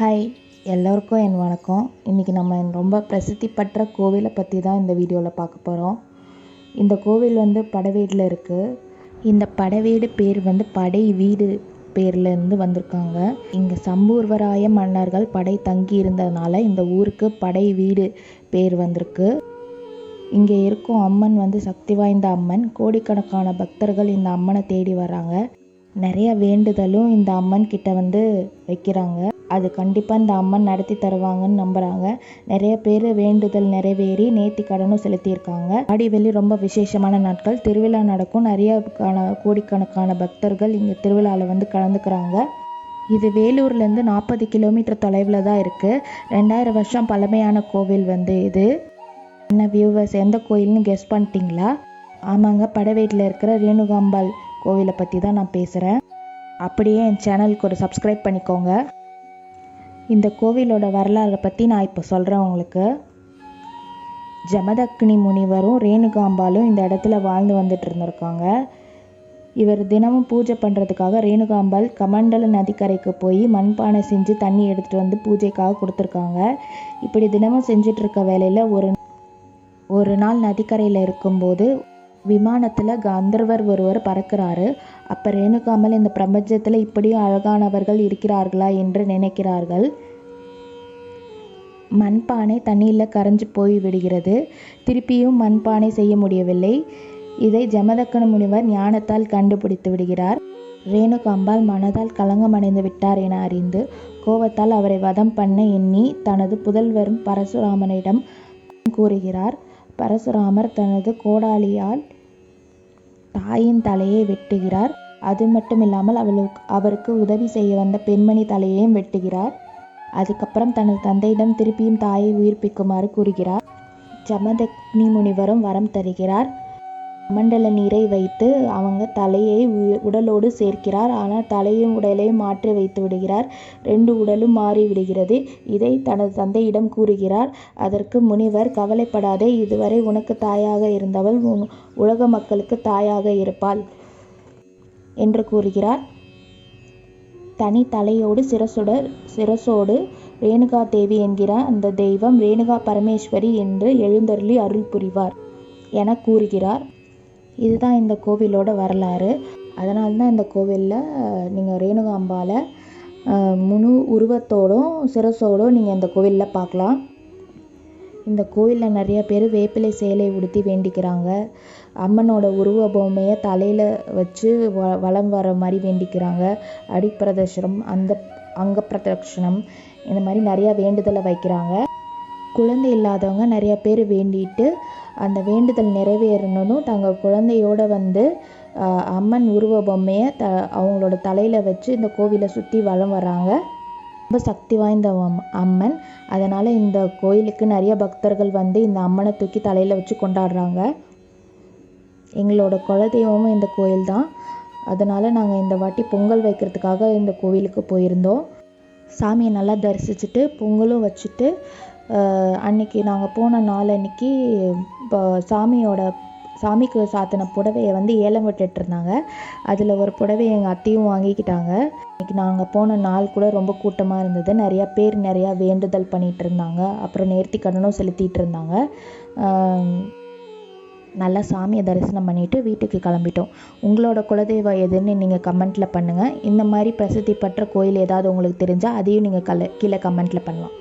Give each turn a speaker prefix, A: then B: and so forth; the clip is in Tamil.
A: ஹாய் எல்லோருக்கும் என் வணக்கம். இன்றைக்கி நம்ம ரொம்ப பிரசித்தி பெற்ற கோவிலை பற்றி தான் இந்த வீடியோவில் பார்க்க போகிறோம் இந்த கோவில் வந்து படவேடில் இருக்குது இந்த படவேடு பேர் வந்து படை வீடு பேர்லேருந்து வந்திருக்காங்க. இங்கே சம்பூர்வராய மன்னர்கள் படை தங்கி இருந்ததுனால இந்த ஊருக்கு படை வீடு பேர் வந்திருக்கு. இங்கே இருக்கும் அம்மன் வந்து சக்தி வாய்ந்த அம்மன். கோடிக்கணக்கான பக்தர்கள் இந்த அம்மனை தேடி வராங்க. நிறைய வேண்டுதலும் இந்த அம்மன் கிட்ட வந்து வைக்கிறாங்க. அது கண்டிப்பாக இந்த அம்மன் நடத்தி தருவாங்கன்னு நம்புகிறாங்க நிறைய பேர் வேண்டுதல் நிறைவேறி நேர்த்தி கடனும் செலுத்தியிருக்காங்க. ஆடி வெள்ளி ரொம்ப விசேஷமான நாட்கள். திருவிழா நடக்கும். நிறைய கோடிக்கணக்கான பக்தர்கள் இங்கே திருவிழாவில் வந்து கலந்துக்கிறாங்க. இது வேலூர்லேருந்து நாற்பது கிலோமீட்டர் தொலைவில் தான் இருக்குது ரெண்டாயிரம் வருஷம் பழமையான கோவில் வந்து இது. என்ன வியூவர்ஸ் எந்த கோயில்னு கெஸ் பண்ணிட்டீங்களா? ஆமாங்க படவேட்டில் இருக்கிற ரேணுகாம்பாள் கோவிலை பற்றி தான் நான் பேசுகிறேன் அப்படியே என் சேனலுக்கு ஒரு சப்ஸ்கிரைப் பண்ணிக்கோங்க. இந்த கோவிலோட வரலாறை பற்றி நான் இப்போ சொல்கிறேன் உங்களுக்கு. ஜமதக்னி முனிவரும் ரேணுகாம்பாலும் இந்த இடத்துல வாழ்ந்து வந்துட்டு இருந்திருக்காங்க. இவர் தினமும் பூஜை பண்ணுறதுக்காக ரேணுகாம்பாள் கமண்டல நதிக்கரைக்கு போய் மண்பானை செஞ்சு தண்ணி எடுத்துகிட்டு வந்து பூஜைக்காக கொடுத்துருக்காங்க. இப்படி தினமும் செஞ்சிட்ருக்க வேலையில் ஒரு ஒரு நாள் நதிக்கரையில் இருக்கும்போது விமானத்தில் கந்தர்வர் ஒருவர் பறக்கிறாரு. அப்போ ரேணுகாமல் இந்த பிரபஞ்சத்தில் இப்படியும் அழகானவர்கள் இருக்கிறார்களா என்று நினைக்கிறார்கள். மண்பானை தண்ணியில் கரைஞ்சு போய் விடுகிறது. திருப்பியும் மண்பானை செய்ய முடியவில்லை. இதை ஜமதக்கன முனிவர் ஞானத்தால் கண்டுபிடித்து விடுகிறார். ரேணுகாம்பாள் மனதால் களங்கமடைந்து விட்டார் என அறிந்து கோபத்தால் அவரை வதம் பண்ண எண்ணி தனது புதல்வரும் பரசுராமனிடம் கூறுகிறார். பரசுராமர் தனது கோடாலியால் தாயின் தலையை வெட்டுகிறார். அது மட்டும் இல்லாமல் அவளுக்கு அவருக்கு உதவி செய்ய வந்த பெண்மணி தலையையும் வெட்டுகிறார். அதுக்கப்புறம் தனது தந்தையிடம் திருப்பியும் தாயை உயிர்ப்பிக்குமாறு கூறுகிறார். ஜமதக்னி முனிவரும் வரம் தருகிறார். மண்டல நீரை வைத்து அவங்க தலையை உடலோடு சேர்க்கிறார். ஆனால் தலையும் உடலையும் மாற்றி வைத்து விடுகிறார். ரெண்டு உடலும் மாறிவிடுகிறது இதை தனது தந்தையிடம் கூறுகிறார். அதற்கு முனிவர் கவலைப்படாதே இதுவரை உனக்கு தாயாக இருந்தவள் உலக மக்களுக்கு தாயாக இருப்பாள் என்று கூறுகிறார். தனி தலையோடு சிரசுடர் சிரசோடு ரேணுகா தேவி என்கிற அந்த தெய்வம் ரேணுகா பரமேஸ்வரி என்று எழுந்தருளி அருள் புரிவார் என கூறுகிறார். இதுதான் இந்த கோவிலோட வரலாறு. அதனால தான் இந்த கோவிலில் நீங்கள் ரேணுகாம்பாலை முழு உருவத்தோடும் சிரசோடும் நீங்கள் இந்த கோவிலில் பார்க்கலாம். இந்த கோவிலில் நிறைய பேர் வேப்பிலை சேலை உடுத்தி வேண்டிக்கிறாங்க. அம்மனோட உருவ பொம்மையை தலையில் வச்சு வ வலம் வர மாதிரி வேண்டிக்கிறாங்க. அடிப்பிரதர்ஷனம் அந்த அங்க பிரதட்சணம் இந்த மாதிரி நிறையா வேண்டுதலை வைக்கிறாங்க. குழந்தை இல்லாதவங்க நிறைய பேர் வேண்டிட்டு அந்த வேண்டுதல் நிறைவேறணும் தங்கள் குழந்தையோட வந்து அம்மன் உருவ பொம்மையை த அவங்களோட தலையில் வச்சு இந்த கோவிலை சுற்றி வலம் வராங்க. ரொம்ப சக்தி வாய்ந்த அம்மன். அதனால் இந்த கோயிலுக்கு நிறைய பக்தர்கள் வந்து இந்த அம்மனை தூக்கி தலையில் வச்சு கொண்டாடுறாங்க. எங்களோட குலதெய்வமும் இந்த கோயில் தான். அதனால் நாங்கள் இந்த வாட்டி பொங்கல் வைக்கிறதுக்காக இந்த கோவிலுக்கு போயிருந்தோம். சாமியை நல்லா தரிசிச்சுட்டு பொங்கலும் வச்சுட்டு அன்னைக்கு நாங்கள் போன நாள் அன்னைக்கு இப்போ சாமியோட சாமிக்கு சாத்தின புடவையை வந்து ஏலம் விட்டுட்டு இருந்தாங்க அதில் ஒரு புடவையை எங்கள் அத்தையும் வாங்கிக்கிட்டாங்க. இன்றைக்கி நாங்கள் போன நாள் கூட ரொம்ப கூட்டமாக இருந்தது. நிறையா பேர் நிறையா வேண்டுதல் பண்ணிகிட்டு இருந்தாங்க அப்புறம் நேர்த்தி கடனும் செலுத்திட்டு இருந்தாங்க நல்லா சாமியை தரிசனம் பண்ணிவிட்டு வீட்டுக்கு கிளம்பிட்டோம். உங்களோட குலதெய்வம் எதுன்னு நீங்கள் கமெண்ட்டில் பண்ணுங்கள் இந்த மாதிரி பிரசித்தி பெற்ற கோயில் ஏதாவது உங்களுக்கு தெரிஞ்சால் அதையும் நீங்கள் கல கீழே கமெண்ட்டில் பண்ணலாம்.